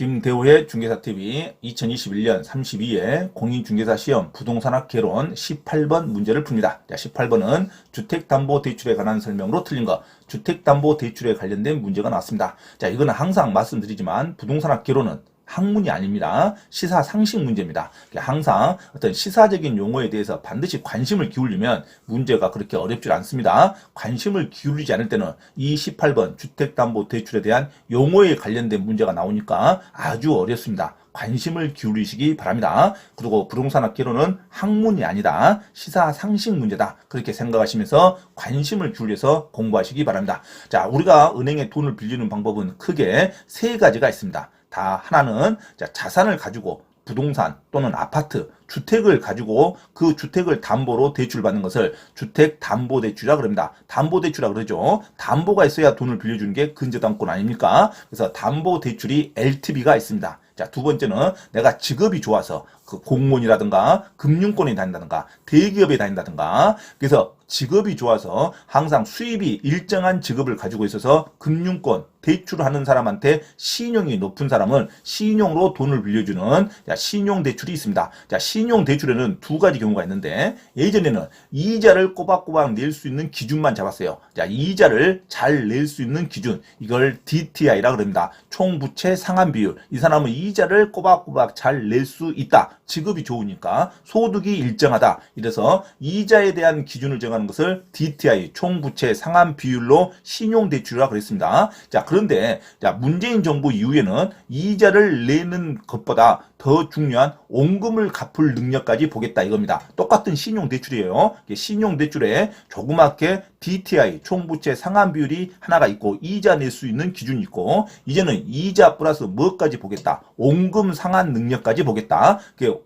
김대호의 중개사TV 2021년 32회 공인중개사 시험 부동산학 개론 18번 문제를 풉니다. 자, 18번은 주택담보대출에 관한 설명으로 틀린 거, 주택담보대출에 관련된 문제가 나왔습니다. 자, 이거는 항상 말씀드리지만 부동산학 개론은 학문이 아닙니다. 시사 상식 문제입니다. 항상 어떤 시사적인 용어에 대해서 반드시 관심을 기울이면 문제가 그렇게 어렵지 않습니다. 관심을 기울이지 않을 때는 이 18번 주택담보대출에 대한 용어에 관련된 문제가 나오니까 아주 어렵습니다. 관심을 기울이시기 바랍니다. 그리고 부동산 학개론은 학문이 아니다. 시사 상식 문제다. 그렇게 생각하시면서 관심을 기울여서 공부하시기 바랍니다. 자, 우리가 은행에 돈을 빌리는 방법은 크게 세 가지가 있습니다. 다 하나는 자산을 가지고 부동산 또는 아파트, 주택을 가지고 그 주택을 담보로 대출받는 것을 주택담보대출이라 그럽니다. 담보대출이라 그러죠. 담보가 있어야 돈을 빌려주는 게 근저당권 아닙니까? 그래서 담보대출이 LTV가 있습니다. 자, 두 번째는 내가 직업이 좋아서 그 공무원이라든가 금융권에 다닌다든가 대기업에 다닌다든가 그래서 직업이 좋아서 항상 수입이 일정한 직업을 가지고 있어서 금융권 대출하는 사람한테 신용이 높은 사람은 신용으로 돈을 빌려주는 신용 대출이 있습니다. 자, 신용 대출에는 두 가지 경우가 있는데 예전에는 이자를 꼬박꼬박 낼 수 있는 기준만 잡았어요. 자, 이자를 잘 낼 수 있는 기준 이걸 DTI라 그럽니다. 총부채 상환 비율. 이 사람은 이자를 꼬박꼬박 잘 낼 수 있다. 직업이 좋으니까 소득이 일정하다. 이래서 이자에 대한 기준을 정하는 것을 DTI 총부채 상환 비율로 신용대출이라 그랬습니다. 자 그런데 자 문재인 정부 이후에는 이자를 내는 것보다 더 중요한 원금을 갚을 능력까지 보겠다 이겁니다. 똑같은 신용대출이에요. 신용대출에 조그맣게 DTI 총부채 상환 비율이 하나가 있고 이자 낼 수 있는 기준이 있고 이제는 이자 플러스 뭐까지 보겠다. 원금 상환 능력까지 보겠다.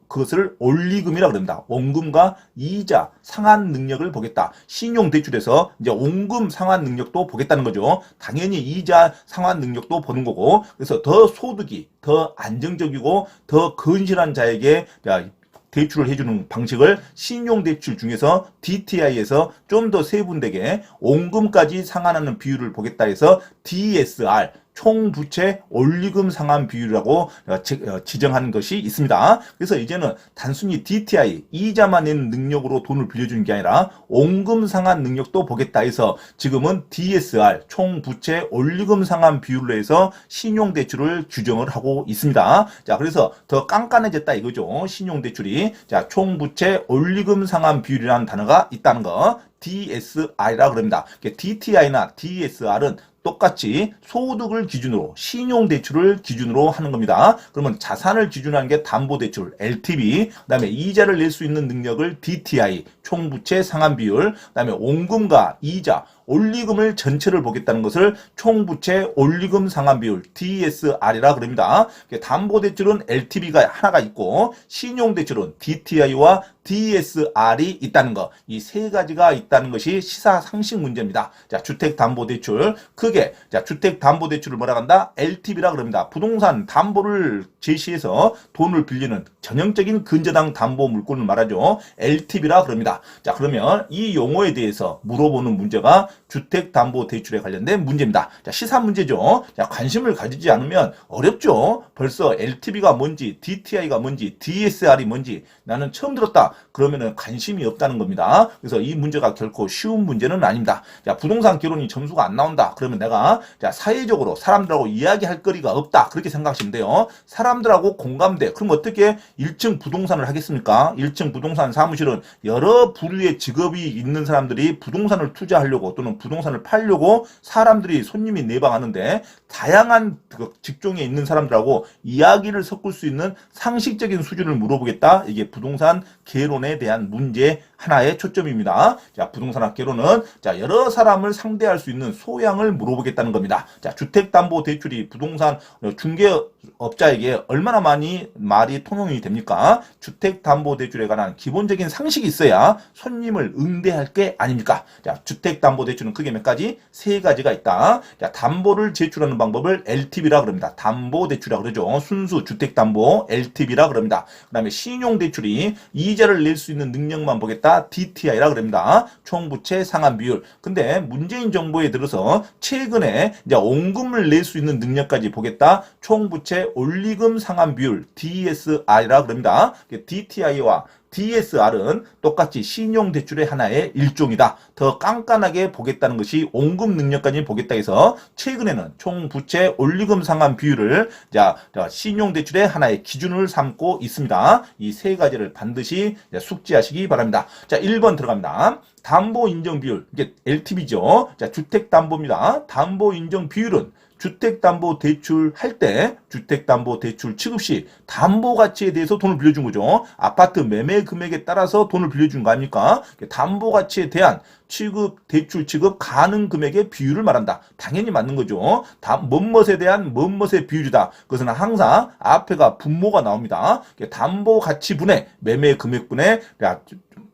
그것을 원리금이라 그럽니다. 원금과 이자 상환 능력을 보겠다. 신용 대출에서 이제 원금 상환 능력도 보겠다는 거죠. 당연히 이자 상환 능력도 보는 거고 그래서 더 소득이 더 안정적이고 더 건실한 자에게 대출을 해주는 방식을 신용대출 중에서 DTI에서 좀 더 세분되게 원금까지 상환하는 비율을 보겠다 해서 DSR 총 부채 원리금 상환 비율이라고 어, 어, 지정한 것이 있습니다. 그래서 이제는 단순히 DTI 이자만 내는 능력으로 돈을 빌려주는 게 아니라 원금 상환 능력도 보겠다 해서 지금은 DSR 총 부채 원리금 상환 비율로 해서 신용 대출을 규정을 하고 있습니다. 자 그래서 더 깐깐해졌다 이거죠. 신용 대출이 자 총 부채 원리금 상환 비율이라는 단어가 있다는 거 DSR이라 그럽니다. DTI나 DSR은 똑같이 소득을 기준으로 신용대출을 기준으로 하는 겁니다. 그러면 자산을 기준하는 게 담보대출 LTV, 그다음에 이자를 낼 수 있는 능력을 DTI 총부채 상환 비율, 그다음에 원금과 이자 올리금을 전체를 보겠다는 것을 총부채 올리금 상환 비율 DSR이라 그럽니다. 담보대출은 LTV가 하나가 있고 신용대출은 DTI와 DSR이 있다는 것. 이 세 가지가 있다는 것이 시사 상식 문제입니다. 자, 주택담보대출. 크게, 자, 주택담보대출을 뭐라 한다? LTV라 그럽니다. 부동산 담보를 제시해서 돈을 빌리는 전형적인 근저당 담보 물건을 말하죠. LTV라 그럽니다. 자, 그러면 이 용어에 대해서 물어보는 문제가 주택담보대출에 관련된 문제입니다. 자, 시사 문제죠. 자, 관심을 가지지 않으면 어렵죠. 벌써 LTV가 뭔지, DTI가 뭔지, DSR이 뭔지 나는 처음 들었다. 그러면은 관심이 없다는 겁니다. 그래서 이 문제가 결코 쉬운 문제는 아닙니다. 자, 부동산 결혼이 점수가 안 나온다. 그러면 내가 자, 사회적으로 사람들하고 이야기할 거리가 없다. 그렇게 생각하시면 돼요. 사람들하고 공감대. 그럼 어떻게 1층 부동산을 하겠습니까? 1층 부동산 사무실은 여러 부류의 직업이 있는 사람들이 부동산을 투자하려고 또는 부동산을 팔려고 사람들이 손님이 내방하는데 다양한 그 직종에 있는 사람들하고 이야기를 섞을 수 있는 상식적인 수준을 물어보겠다. 이게 부동산 개론에 대한 문제 하나의 초점입니다. 자, 부동산 학 개론은 자, 여러 사람을 상대할 수 있는 소양을 물어보겠다는 겁니다. 자, 주택담보대출이 부동산 중개업자에게 얼마나 많이 말이 통용이 됩니까? 주택담보대출에 관한 기본적인 상식이 있어야 손님을 응대할 게 아닙니까? 자, 주택담보대출 담보대출은 크게 몇 가지? 세 가지가 있다. 자, 담보를 제출하는 방법을 LTV라 그럽니다. 담보 대출이라 그러죠. 순수 주택 담보 LTV라 그럽니다. 그 다음에 신용 대출이 이자를 낼 수 있는 능력만 보겠다. DTI라 그럽니다. 총부채 상환 비율. 근데 문재인 정부에 들어서 최근에 이제 원금을 낼 수 있는 능력까지 보겠다. 총부채 올리금 상환 비율 DSR이라 그럽니다. DTI와 DSR은 똑같이 신용대출의 하나의 일종이다. 더 깐깐하게 보겠다는 것이 온금 능력까지 보겠다 해서 최근에는 총 부채 올리금 상환 비율을 자, 자, 신용대출의 하나의 기준을 삼고 있습니다. 이 세 가지를 반드시 숙지하시기 바랍니다. 자, 1번 들어갑니다. 담보 인정 비율, 이게 LTV죠. 자, 주택 담보입니다. 담보 인정 비율은 주택 담보 대출 할 때 주택 담보 대출 취급 시 담보 가치에 대해서 돈을 빌려준 거죠. 아파트 매매 금액에 따라서 돈을 빌려준 거 아닙니까? 담보 가치에 대한 취급 대출 취급 가능 금액의 비율을 말한다. 당연히 맞는 거죠. 다 뭐뭇에 대한 뭐뭇의 비율이다. 그것은 항상 앞에가 분모가 나옵니다. 담보 가치 분의 매매 금액 분의 야,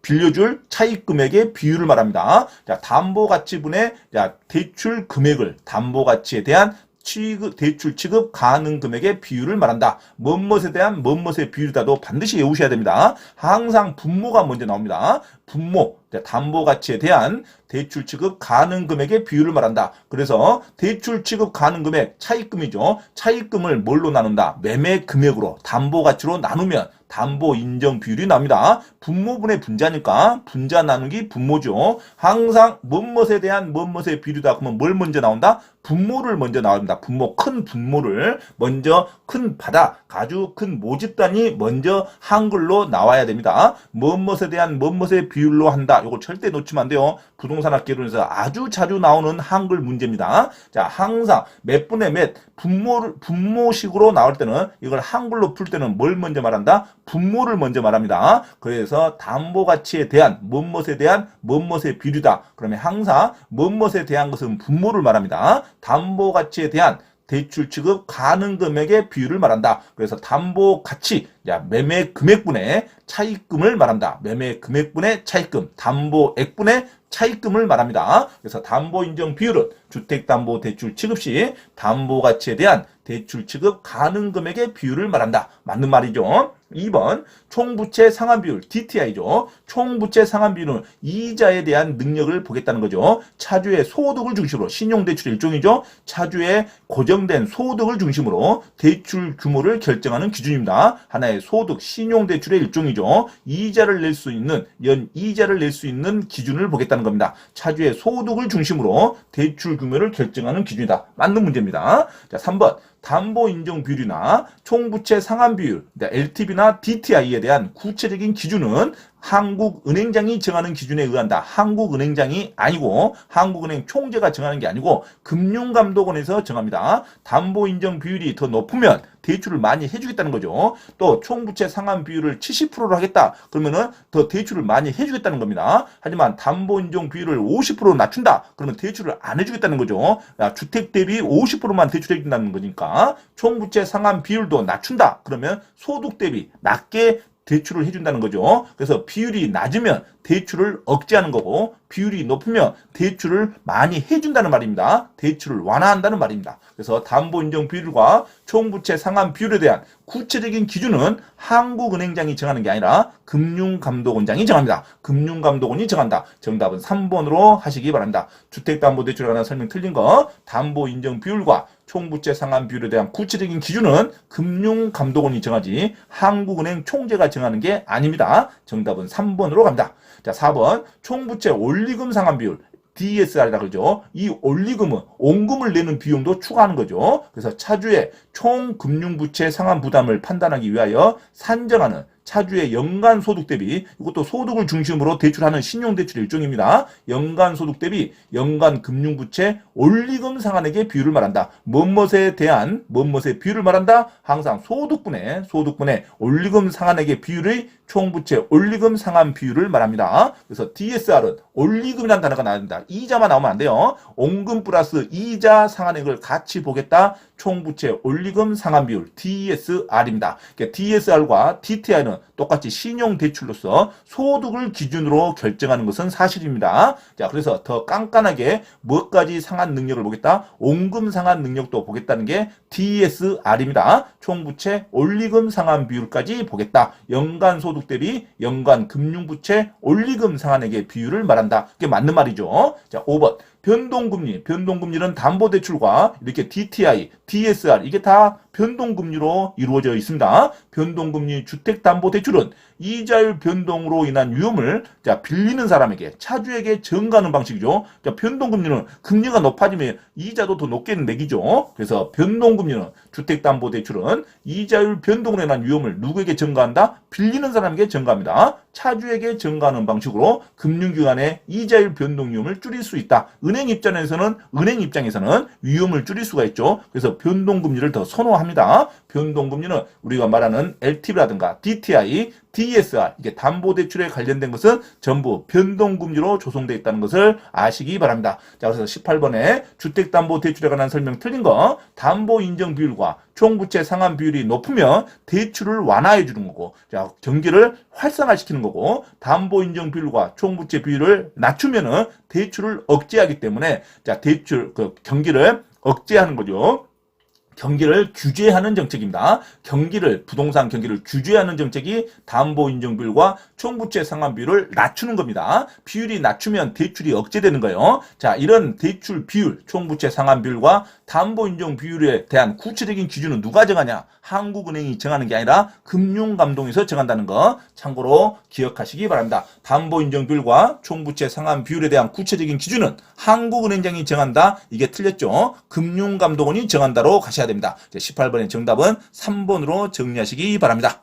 빌려줄 차익 금액의 비율을 말합니다. 자, 담보 가치분의 자, 대출 금액을 담보 가치에 대한 취급, 대출 취급 가능 금액의 비율을 말한다. 뭐뭇에 대한 뭐뭇의 비율이다도 반드시 외우셔야 됩니다. 항상 분모가 먼저 나옵니다. 분모, 담보 가치에 대한 대출 취급 가능 금액의 비율을 말한다. 그래서 대출 취급 가능 금액 차익금이죠. 차익금을 뭘로 나눈다? 매매 금액으로 담보 가치로 나누면 담보 인정 비율이 나옵니다. 분모분의 분자니까 분자 나누기 분모죠. 항상 뭐뭇에 대한 뭐뭇의 비율이다. 그러면 뭘 먼저 나온다? 분모를 먼저 나옵니다. 분모 큰 분모를 먼저 큰 바다 아주 큰 모집단이 먼저 한글로 나와야 됩니다. 뭐뭇에 대한 뭐뭇의 비율로 한다. 이거 절대 놓치면 안 돼요. 부동산 학계론에서 아주 자주 나오는 한글 문제입니다. 자, 항상 몇 분의 몇 분모를 분모식으로 나올 때는 이걸 한글로 풀 때는 뭘 먼저 말한다? 분모를 먼저 말합니다. 그래서 담보 가치에 대한 뭐뭇에 대한 뭐뭇의 비율이다. 그러면 항상 뭐뭇에 대한 것은 분모를 말합니다. 담보 가치에 대한 대출 취급 가능 금액의 비율을 말한다. 그래서 담보 가치, 야, 매매 금액분의 차익금을 말한다. 매매 금액분의 차익금, 담보액분의 차익금을 말합니다. 그래서 담보 인정 비율은 주택담보 대출 취급 시 담보 가치에 대한 대출 취급 가능 금액의 비율을 말한다. 맞는 말이죠. 2번 총부채 상환 비율 DTI죠. 총부채 상환 비율은 이자에 대한 능력을 보겠다는 거죠. 차주의 소득을 중심으로 신용대출의 일종이죠. 차주의 고정된 소득을 중심으로 대출 규모를 결정하는 기준입니다. 하나의 소득 신용대출의 일종이죠. 이자를 낼 수 있는 연 이자를 낼 수 있는 기준을 보겠다는 겁니다. 차주의 소득을 중심으로 대출 규모를 결정하는 기준이다. 맞는 문제입니다. 자, 3번 담보 인정 비율이나 총부채 상환 비율, LTV나 DTI에 대한 구체적인 기준은 한국은행장이 정하는 기준에 의한다. 한국은행장이 아니고 한국은행 총재가 정하는 게 아니고 금융감독원에서 정합니다. 담보 인정 비율이 더 높으면 대출을 많이 해주겠다는 거죠. 또 총부채 상환 비율을 70%로 하겠다. 그러면은 더 대출을 많이 해주겠다는 겁니다. 하지만 담보 인정 비율을 50%로 낮춘다. 그러면 대출을 안 해주겠다는 거죠. 주택 대비 50%만 대출해준다는 거니까 총부채 상환 비율도 낮춘다. 그러면 소득 대비 낮게 대출을 해준다는 거죠. 그래서 비율이 낮으면 대출을 억제하는 거고 비율이 높으면 대출을 많이 해준다는 말입니다. 대출을 완화한다는 말입니다. 그래서 담보 인정 비율과 총부채 상환 비율에 대한 구체적인 기준은 한국은행장이 정하는 게 아니라 금융감독원장이 정합니다. 금융감독원이 정한다. 정답은 3번으로 하시기 바랍니다. 주택담보대출에 관한 설명 틀린 거 담보 인정 비율과 총부채 상환 비율에 대한 구체적인 기준은 금융감독원이 정하지 한국은행 총재가 정하는 게 아닙니다. 정답은 3번으로 갑니다. 자, 4번 총부채 올리금 상환 비율 DSR이라 그러죠. 이 올리금은 온금을 내는 비용도 추가하는 거죠. 그래서 차주의 총 금융부채 상환 부담을 판단하기 위하여 산정하는 차주의 연간 소득 대비 이것도 소득을 중심으로 대출하는 신용대출 일종입니다. 연간 소득 대비 연간 금융부채 올리금 상환액의 비율을 말한다. 뭐뭇에 대한 뭐뭇의 비율을 말한다. 항상 소득분의 소득분의 올리금 상환액의 비율의 총부채 올리금 상환 비율을 말합니다. 그래서 DSR은 올리금이라는 단어가 나옵니다. 이자만 나오면 안 돼요. 온금 플러스 이자 상환액을 같이 보겠다. 총부채 올리금 상환 비율 DSR입니다. 그러니까 DSR과 DTI는 똑같이 신용 대출로서 소득을 기준으로 결정하는 것은 사실입니다. 자, 그래서 더 깐깐하게 뭐까지 상환 능력을 보겠다. 온금 상환 능력도 보겠다는 게 DSR입니다. 총부채 올리금 상환 비율까지 보겠다. 연간 소득 대비 연간 금융부채 올리금 상환액의 비율을 말한다. 그게 맞는 말이죠. 자, 5번. 변동금리, 변동금리는 담보대출과 이렇게 DTI, DSR 이게 다 변동금리로 이루어져 있습니다. 변동금리 주택담보대출은 이자율 변동으로 인한 위험을 자 빌리는 사람에게 차주에게 전가하는 방식이죠. 자 변동금리는 금리가 높아지면 이자도 더 높게 매기죠. 그래서 변동금리는 주택담보대출은 이자율 변동으로 인한 위험을 누구에게 전가한다? 빌리는 사람에게 전가합니다. 차주에게 전가하는 방식으로 금융기관의 이자율 변동 위험을 줄일 수 있다. 은행 입장에서는 은행 입장에서는 위험을 줄일 수가 있죠. 그래서 변동금리를 더 선호합니다. 변동금리는 우리가 말하는 LTV라든가 DTI, DSR 이게 담보 대출에 관련된 것은 전부 변동 금리로 조성되어 있다는 것을 아시기 바랍니다. 자 그래서 18번에 주택 담보 대출에 관한 설명 틀린 거 담보 인정 비율과 총부채 상환 비율이 높으면 대출을 완화해 주는 거고 자 경기를 활성화시키는 거고 담보 인정 비율과 총부채 비율을 낮추면은 대출을 억제하기 때문에 자 대출 그 경기를 억제하는 거죠. 경기를 규제하는 정책입니다. 경기를 부동산 경기를 규제하는 정책이 담보 인정 비율과 총부채 상환 비율을 낮추는 겁니다. 비율이 낮추면 대출이 억제되는 거예요. 자, 이런 대출 비율, 총부채 상환 비율과 담보 인정 비율에 대한 구체적인 기준은 누가 정하냐? 한국은행이 정하는 게 아니라 금융감독에서 정한다는 거 참고로 기억하시기 바랍니다. 담보 인정 비율과 총부채 상환 비율에 대한 구체적인 기준은 한국은행장이 정한다. 이게 틀렸죠? 금융감독원이 정한다로 가셔야 됩니다. 18번의 정답은 3번으로 정리하시기 바랍니다.